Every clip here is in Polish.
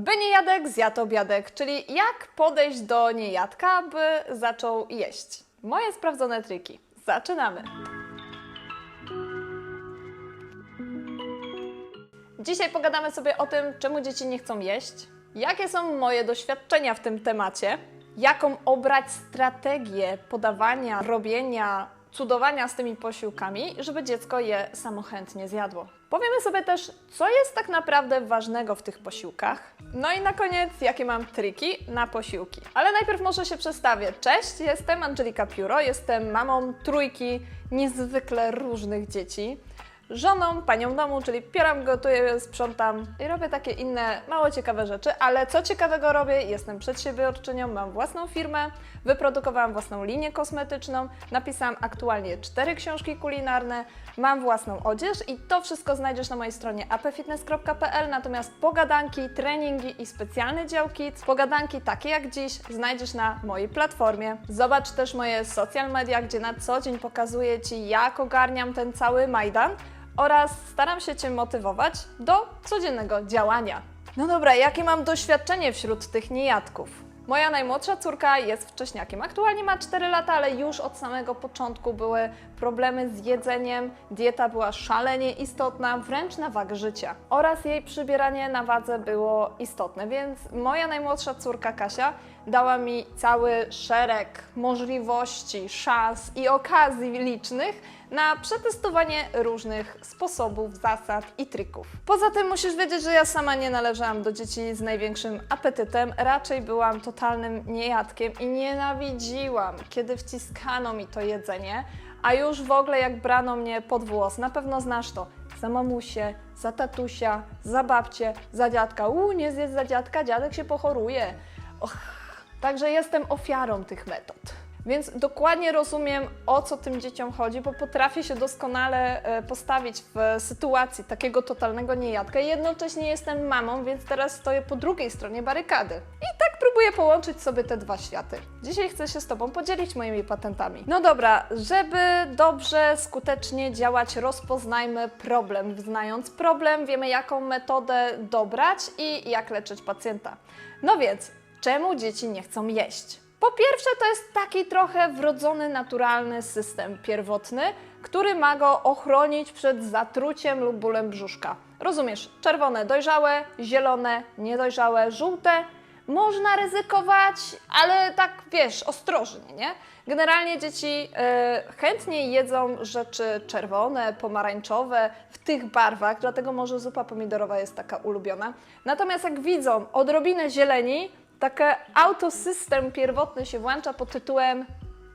By niejadek zjadł obiadek, czyli jak podejść do niejadka, by zaczął jeść. Moje sprawdzone triki. Zaczynamy. Dzisiaj pogadamy sobie o tym, czemu dzieci nie chcą jeść, jakie są moje doświadczenia w tym temacie, jaką obrać strategię podawania, robienia, cudowania z tymi posiłkami, żeby dziecko je samochętnie zjadło. Powiemy sobie też, co jest tak naprawdę ważnego w tych posiłkach. No i na koniec, jakie mam triki na posiłki. Ale najpierw może się przedstawię. Cześć, jestem Angelika Pióro, jestem mamą trójki niezwykle różnych dzieci żoną, panią domu, czyli pieram, gotuję, sprzątam i robię takie inne mało ciekawe rzeczy, ale co ciekawego robię? Jestem przedsiębiorczynią, mam własną firmę, wyprodukowałam własną linię kosmetyczną, napisałam aktualnie cztery książki kulinarne, mam własną odzież i to wszystko znajdziesz na mojej stronie apfitness.pl, natomiast pogadanki, treningi i specjalne działki, pogadanki takie jak dziś znajdziesz na mojej platformie. Zobacz też moje social media, gdzie na co dzień pokazuję Ci jak ogarniam ten cały Majdan, oraz staram się Cię motywować do codziennego działania. No dobra, jakie mam doświadczenie wśród tych niejadków? Moja najmłodsza córka jest wcześniakiem. Aktualnie ma 4 lata, ale już od samego początku były problemy z jedzeniem. Dieta była szalenie istotna, wręcz na wagę życia. Oraz jej przybieranie na wadze było istotne, więc moja najmłodsza córka Kasia dała mi cały szereg możliwości, szans i okazji licznych na przetestowanie różnych sposobów, zasad i trików. Poza tym musisz wiedzieć, że ja sama nie należałam do dzieci z największym apetytem, raczej byłam totalnym niejadkiem i nienawidziłam, kiedy wciskano mi to jedzenie, a już w ogóle jak brano mnie pod włos, na pewno znasz to, za mamusię, za tatusia, za babcię, za dziadka, u nie zjedz za dziadka, dziadek się pochoruje. Och, także jestem ofiarą tych metod. Więc dokładnie rozumiem, o co tym dzieciom chodzi, bo potrafię się doskonale e, postawić w sytuacji takiego totalnego niejadka. Jednocześnie jestem mamą, więc teraz stoję po drugiej stronie barykady. I tak próbuję połączyć sobie te dwa światy. Dzisiaj chcę się z Tobą podzielić moimi patentami. No dobra, żeby dobrze, skutecznie działać, rozpoznajmy problem. Znając problem, wiemy jaką metodę dobrać i jak leczyć pacjenta. No więc, czemu dzieci nie chcą jeść? Po pierwsze, to jest taki trochę wrodzony, naturalny system pierwotny, który ma go ochronić przed zatruciem lub bólem brzuszka. Rozumiesz, czerwone dojrzałe, zielone niedojrzałe, żółte. Można ryzykować, ale tak wiesz, ostrożnie, nie? Generalnie dzieci e, chętnie jedzą rzeczy czerwone, pomarańczowe, w tych barwach, dlatego może zupa pomidorowa jest taka ulubiona. Natomiast jak widzą odrobinę zieleni, taki autosystem pierwotny się włącza pod tytułem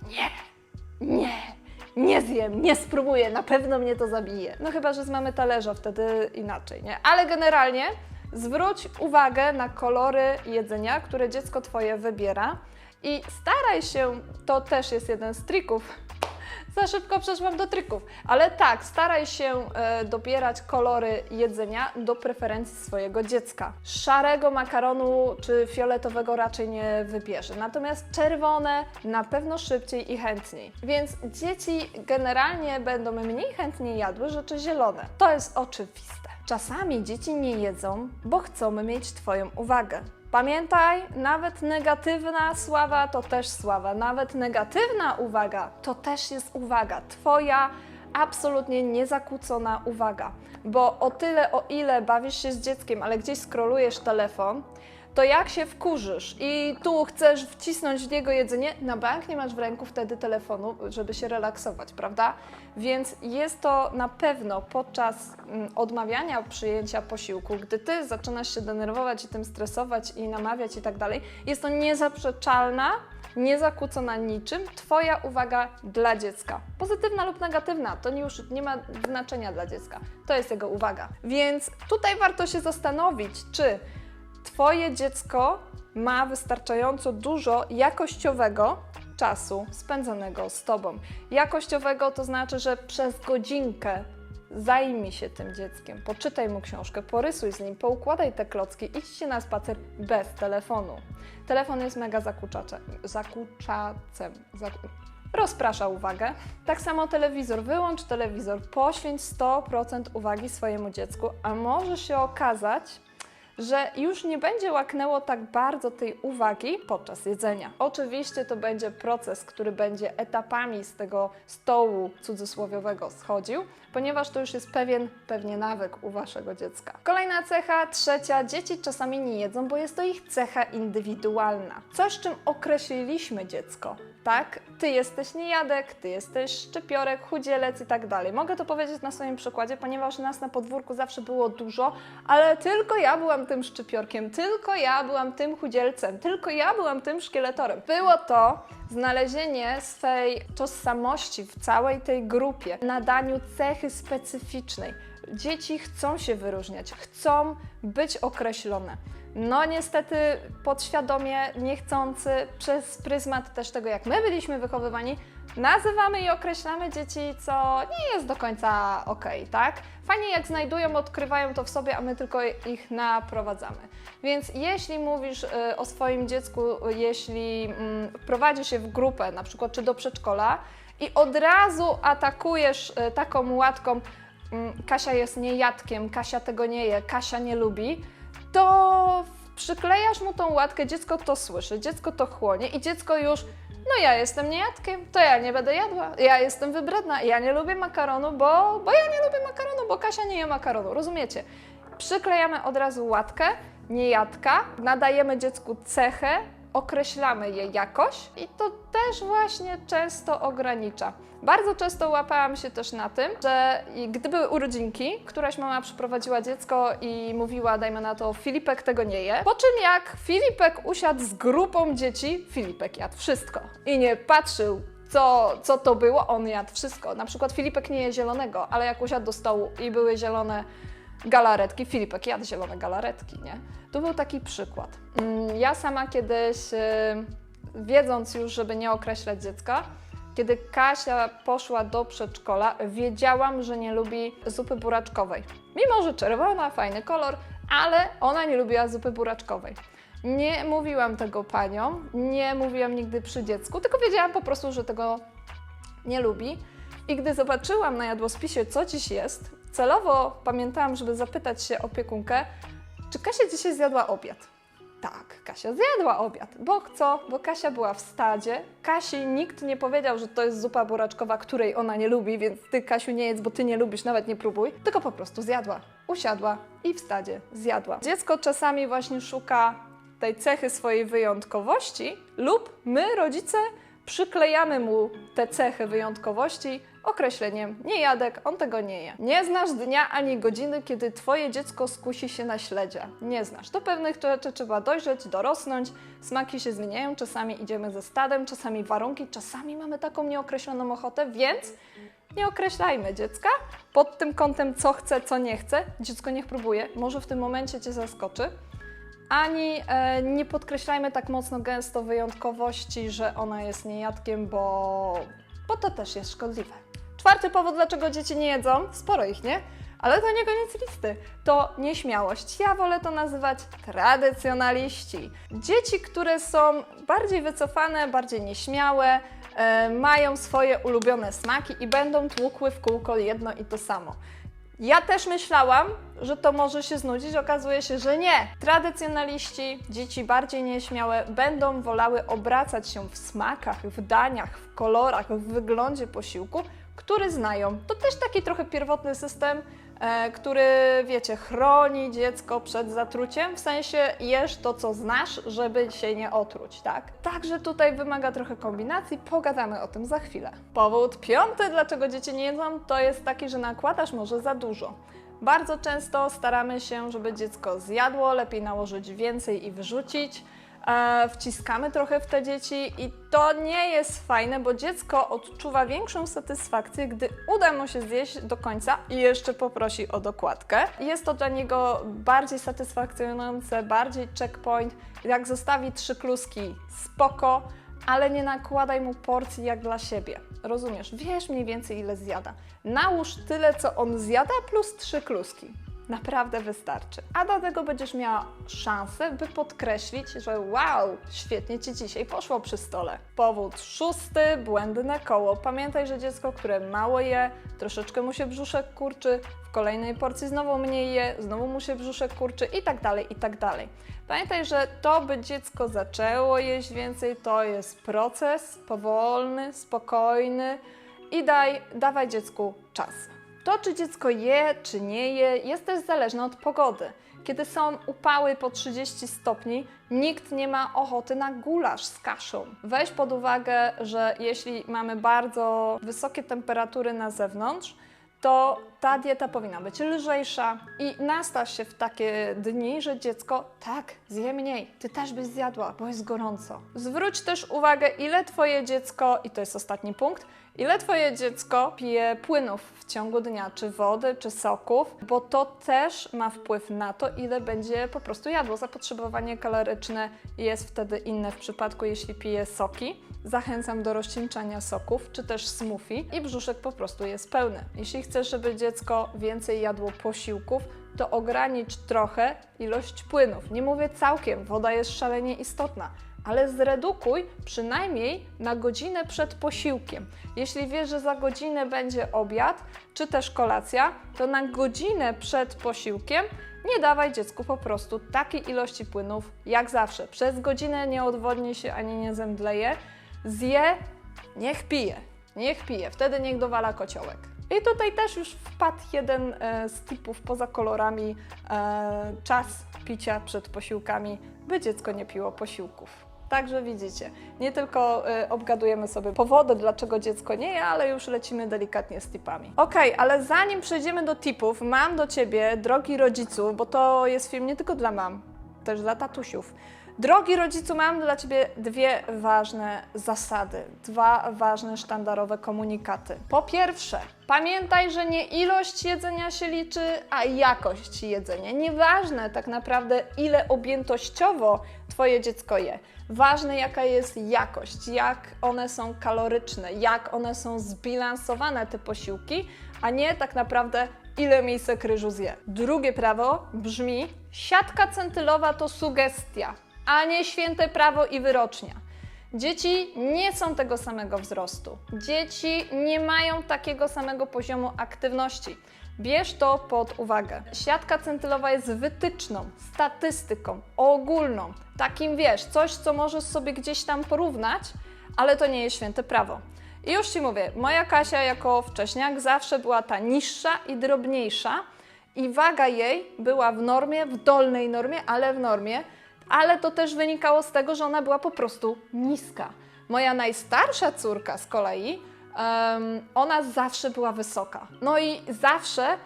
nie, nie, nie zjem, nie spróbuję, na pewno mnie to zabije. No chyba, że z mamy talerza, wtedy inaczej, nie? Ale generalnie zwróć uwagę na kolory jedzenia, które dziecko Twoje wybiera i staraj się, to też jest jeden z trików, za szybko przeszłam do trików. Ale tak, staraj się e, dobierać kolory jedzenia do preferencji swojego dziecka. Szarego makaronu czy fioletowego raczej nie wybierze. Natomiast czerwone na pewno szybciej i chętniej. Więc dzieci generalnie będą mniej chętnie jadły rzeczy zielone. To jest oczywiste. Czasami dzieci nie jedzą, bo chcą mieć Twoją uwagę. Pamiętaj, nawet negatywna sława to też sława, nawet negatywna uwaga to też jest uwaga. Twoja absolutnie niezakłócona uwaga. Bo o tyle, o ile bawisz się z dzieckiem, ale gdzieś skrolujesz telefon, to jak się wkurzysz i tu chcesz wcisnąć w niego jedzenie, na bank nie masz w ręku wtedy telefonu, żeby się relaksować, prawda? Więc jest to na pewno podczas mm, odmawiania przyjęcia posiłku, gdy ty zaczynasz się denerwować i tym stresować i namawiać i tak dalej, jest to niezaprzeczalna, niezakłócona niczym Twoja uwaga dla dziecka. Pozytywna lub negatywna, to już nie ma znaczenia dla dziecka. To jest jego uwaga. Więc tutaj warto się zastanowić, czy Twoje dziecko ma wystarczająco dużo jakościowego czasu spędzonego z Tobą. Jakościowego to znaczy, że przez godzinkę zajmij się tym dzieckiem, poczytaj mu książkę, porysuj z nim, poukładaj te klocki, idźcie na spacer bez telefonu. Telefon jest mega zakłóczaczem, zakłóczacem. Zaku... Rozprasza uwagę. Tak samo telewizor. Wyłącz telewizor, poświęć 100% uwagi swojemu dziecku, a może się okazać, że już nie będzie łaknęło tak bardzo tej uwagi podczas jedzenia. Oczywiście to będzie proces, który będzie etapami z tego stołu cudzysłowiowego schodził, ponieważ to już jest pewien pewnie nawyk u waszego dziecka. Kolejna cecha, trzecia, dzieci czasami nie jedzą, bo jest to ich cecha indywidualna. Coś, czym określiliśmy dziecko. Tak, ty jesteś niejadek, ty jesteś szczypiorek, chudzielec i tak dalej. Mogę to powiedzieć na swoim przykładzie, ponieważ nas na podwórku zawsze było dużo, ale tylko ja byłam tym szczypiorkiem, tylko ja byłam tym chudzielcem, tylko ja byłam tym szkieletorem. Było to znalezienie swej tożsamości w całej tej grupie, nadaniu cechy specyficznej. Dzieci chcą się wyróżniać, chcą być określone. No niestety podświadomie, niechcący, przez pryzmat też tego, jak my byliśmy wychowywani, nazywamy i określamy dzieci, co nie jest do końca okej, tak? Fajnie jak znajdują, odkrywają to w sobie, a my tylko ich naprowadzamy. Więc jeśli mówisz y, o swoim dziecku, jeśli mm, wprowadzi się w grupę, na przykład czy do przedszkola i od razu atakujesz y, taką łatką, mm, Kasia jest niejadkiem, Kasia tego nie je, Kasia nie lubi, to przyklejasz mu tą łatkę, dziecko to słyszy, dziecko to chłonie i dziecko już, no ja jestem niejadkiem, to ja nie będę jadła, ja jestem wybredna, ja nie lubię makaronu, bo, bo ja nie lubię makaronu, bo Kasia nie je makaronu, rozumiecie? Przyklejamy od razu łatkę, niejadka, nadajemy dziecku cechę, określamy je jakoś i to też właśnie często ogranicza. Bardzo często łapałam się też na tym, że gdy były urodzinki, któraś mama przyprowadziła dziecko i mówiła, dajmy na to, Filipek tego nie je. Po czym jak Filipek usiadł z grupą dzieci, Filipek jadł wszystko i nie patrzył, co, co to było, on jadł wszystko. Na przykład Filipek nie je zielonego, ale jak usiadł do stołu i były zielone galaretki, Filipek jadł zielone galaretki, nie? To był taki przykład. Mm, Ja sama kiedyś, y, wiedząc już, żeby nie określać dziecka, kiedy Kasia poszła do przedszkola, wiedziałam, że nie lubi zupy buraczkowej. Mimo, że czerwona, fajny kolor, ale ona nie lubiła zupy buraczkowej. Nie mówiłam tego paniom, nie mówiłam nigdy przy dziecku, tylko wiedziałam po prostu, że tego nie lubi. I gdy zobaczyłam na jadłospisie, co dziś jest, celowo pamiętałam, żeby zapytać się opiekunkę, czy Kasia dzisiaj zjadła obiad. Tak, Kasia zjadła obiad. Bo co? Bo Kasia była w stadzie. Kasi nikt nie powiedział, że to jest zupa buraczkowa, której ona nie lubi, więc ty, Kasiu, nie jedz, bo ty nie lubisz, nawet nie próbuj. Tylko po prostu zjadła. Usiadła i w stadzie zjadła. Dziecko czasami właśnie szuka tej cechy swojej wyjątkowości, lub my, rodzice, przyklejamy mu te cechy wyjątkowości określeniem niejadek, on tego nie je. Nie znasz dnia ani godziny, kiedy twoje dziecko skusi się na śledzie. Nie znasz. Do pewnych rzeczy trzeba dojrzeć, dorosnąć, smaki się zmieniają, czasami idziemy ze stadem, czasami warunki, czasami mamy taką nieokreśloną ochotę, więc nie określajmy dziecka pod tym kątem, co chce, co nie chce. Dziecko niech próbuje, może w tym momencie cię zaskoczy ani e, nie podkreślajmy tak mocno gęsto wyjątkowości, że ona jest niejadkiem, bo, bo to też jest szkodliwe. Czwarty powód, dlaczego dzieci nie jedzą, sporo ich, nie? Ale to nie koniec listy. To nieśmiałość. Ja wolę to nazywać tradycjonaliści. Dzieci, które są bardziej wycofane, bardziej nieśmiałe, e, mają swoje ulubione smaki i będą tłukły w kółko jedno i to samo. Ja też myślałam, że to może się znudzić, okazuje się, że nie. Tradycjonaliści, dzieci bardziej nieśmiałe, będą wolały obracać się w smakach, w daniach, w kolorach, w wyglądzie posiłku, który znają. To też taki trochę pierwotny system, e, który, wiecie, chroni dziecko przed zatruciem, w sensie jesz to, co znasz, żeby się nie otruć, tak? Także tutaj wymaga trochę kombinacji, pogadamy o tym za chwilę. Powód piąty, dlaczego dzieci nie jedzą, to jest taki, że nakładasz może za dużo. Bardzo często staramy się, żeby dziecko zjadło, lepiej nałożyć więcej i wyrzucić. E, wciskamy trochę w te dzieci i to nie jest fajne, bo dziecko odczuwa większą satysfakcję, gdy uda mu się zjeść do końca i jeszcze poprosi o dokładkę. Jest to dla niego bardziej satysfakcjonujące, bardziej checkpoint. Jak zostawi trzy kluski, spoko, ale nie nakładaj mu porcji jak dla siebie. Rozumiesz? Wiesz mniej więcej ile zjada. Nałóż tyle, co on zjada, plus trzy kluski. Naprawdę wystarczy. A do tego będziesz miała szansę, by podkreślić, że wow, świetnie ci dzisiaj poszło przy stole. Powód szósty, błędne koło. Pamiętaj, że dziecko, które mało je, troszeczkę mu się brzuszek kurczy, w kolejnej porcji znowu mniej je, znowu mu się brzuszek kurczy i tak dalej, i tak dalej. Pamiętaj, że to, by dziecko zaczęło jeść więcej, to jest proces powolny, spokojny i daj, dawaj dziecku czas. To, czy dziecko je, czy nie je, jest też zależne od pogody. Kiedy są upały po 30 stopni, nikt nie ma ochoty na gulasz z kaszą. Weź pod uwagę, że jeśli mamy bardzo wysokie temperatury na zewnątrz, to ta dieta powinna być lżejsza i nastaw się w takie dni, że dziecko tak, zje mniej. Ty też byś zjadła, bo jest gorąco. Zwróć też uwagę, ile twoje dziecko, i to jest ostatni punkt, ile twoje dziecko pije płynów w ciągu dnia, czy wody, czy soków, bo to też ma wpływ na to, ile będzie po prostu jadło. Zapotrzebowanie kaloryczne jest wtedy inne w przypadku, jeśli pije soki. Zachęcam do rozcieńczania soków, czy też smoothie i brzuszek po prostu jest pełny. Jeśli chcesz, żeby dziecko więcej jadło posiłków, to ogranicz trochę ilość płynów. Nie mówię całkiem, woda jest szalenie istotna, ale zredukuj przynajmniej na godzinę przed posiłkiem. Jeśli wiesz, że za godzinę będzie obiad, czy też kolacja, to na godzinę przed posiłkiem nie dawaj dziecku po prostu takiej ilości płynów jak zawsze. Przez godzinę nie odwodni się ani nie zemdleje. Zje, niech pije, niech pije, wtedy niech dowala kociołek. I tutaj też już wpadł jeden e, z tipów poza kolorami, e, czas picia przed posiłkami, by dziecko nie piło posiłków. Także widzicie, nie tylko e, obgadujemy sobie powody, dlaczego dziecko nie je, ale już lecimy delikatnie z tipami. Okej, ale zanim przejdziemy do tipów, mam do Ciebie, drogi rodzicu, bo to jest film nie tylko dla mam, też dla tatusiów. Drogi rodzicu, mam dla Ciebie dwie ważne zasady, dwa ważne sztandarowe komunikaty. Po pierwsze, pamiętaj, że nie ilość jedzenia się liczy, a jakość jedzenia. Nieważne tak naprawdę, ile objętościowo Twoje dziecko je. Ważne, jaka jest jakość, jak one są kaloryczne, jak one są zbilansowane, te posiłki, a nie tak naprawdę ile miejsce kryżu zje. Drugie prawo brzmi: siatka centylowa to sugestia, a nie święte prawo i wyrocznia. Dzieci nie są tego samego wzrostu. Dzieci nie mają takiego samego poziomu aktywności. Bierz to pod uwagę. Siatka centylowa jest wytyczną, statystyką, ogólną. Takim wiesz, coś, co możesz sobie gdzieś tam porównać, ale to nie jest święte prawo. I już Ci mówię, moja Kasia jako wcześniak zawsze była ta niższa i drobniejsza i waga jej była w normie, w dolnej normie, ale w normie, ale to też wynikało z tego, że ona była po prostu niska. Moja najstarsza córka z kolei, em, ona zawsze była wysoka. No i zawsze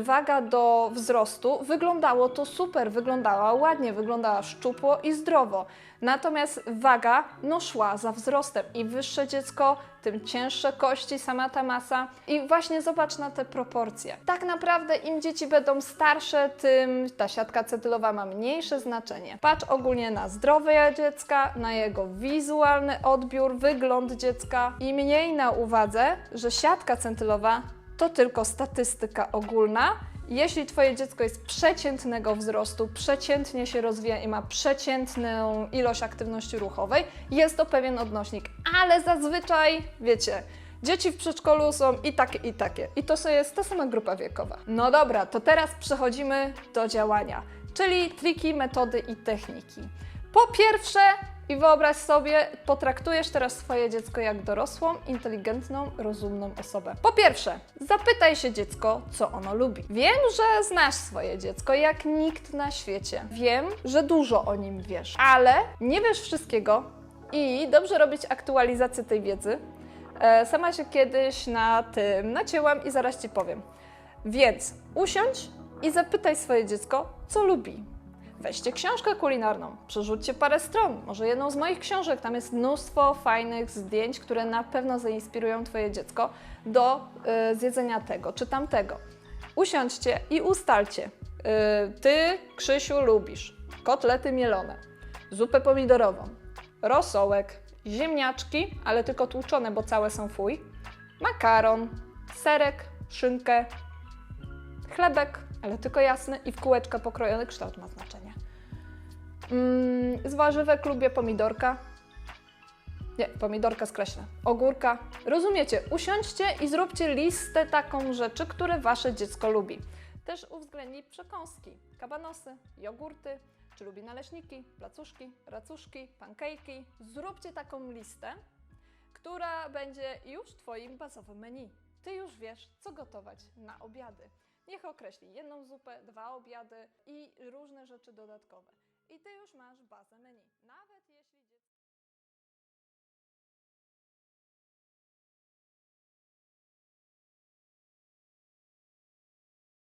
waga do wzrostu wyglądało to super, wyglądała ładnie, wyglądała szczupło i zdrowo. Natomiast waga no szła za wzrostem i wyższe dziecko, tym cięższe kości, sama ta masa. I właśnie zobacz na te proporcje. Tak naprawdę im dzieci będą starsze, tym ta siatka cetylowa ma mniejsze znaczenie. Patrz ogólnie na zdrowie dziecka, na jego wizualny odbiór, wygląd dziecka i mniej na uwadze, że siatka centylowa to tylko statystyka ogólna. Jeśli Twoje dziecko jest przeciętnego wzrostu, przeciętnie się rozwija i ma przeciętną ilość aktywności ruchowej, jest to pewien odnośnik, ale zazwyczaj, wiecie, dzieci w przedszkolu są i takie, i takie. I to jest ta sama grupa wiekowa. No dobra, to teraz przechodzimy do działania, czyli triki, metody i techniki. Po pierwsze, i wyobraź sobie, potraktujesz teraz swoje dziecko jak dorosłą, inteligentną, rozumną osobę. Po pierwsze, zapytaj się dziecko, co ono lubi. Wiem, że znasz swoje dziecko jak nikt na świecie. Wiem, że dużo o nim wiesz, ale nie wiesz wszystkiego i dobrze robić aktualizację tej wiedzy. E, Sama się kiedyś na tym nacięłam i zaraz Ci powiem. Więc usiądź i zapytaj swoje dziecko, co lubi. Weźcie książkę kulinarną, przerzućcie parę stron, może jedną z moich książek. Tam jest mnóstwo fajnych zdjęć, które na pewno zainspirują Twoje dziecko do y, zjedzenia tego czy tamtego. Usiądźcie i ustalcie. Y, ty, Krzysiu, lubisz kotlety mielone, zupę pomidorową, rosołek, ziemniaczki, ale tylko tłuczone, bo całe są fuj, makaron, serek, szynkę, chlebek, ale tylko jasny i w kółeczka pokrojony kształt ma znaczenie. Mm, z warzywek lubię pomidorka. Nie, pomidorka skreślę. Ogórka. Rozumiecie, usiądźcie i zróbcie listę taką rzeczy, które wasze dziecko lubi. Też uwzględnij przekąski, kabanosy, jogurty, czy lubi naleśniki, placuszki, racuszki, pankejki. Zróbcie taką listę, która będzie już Twoim bazowym menu. Ty już wiesz, co gotować na obiady. Niech określi jedną zupę, dwa obiady i różne rzeczy dodatkowe. I Ty już masz bazę menu. Nawet jeśli...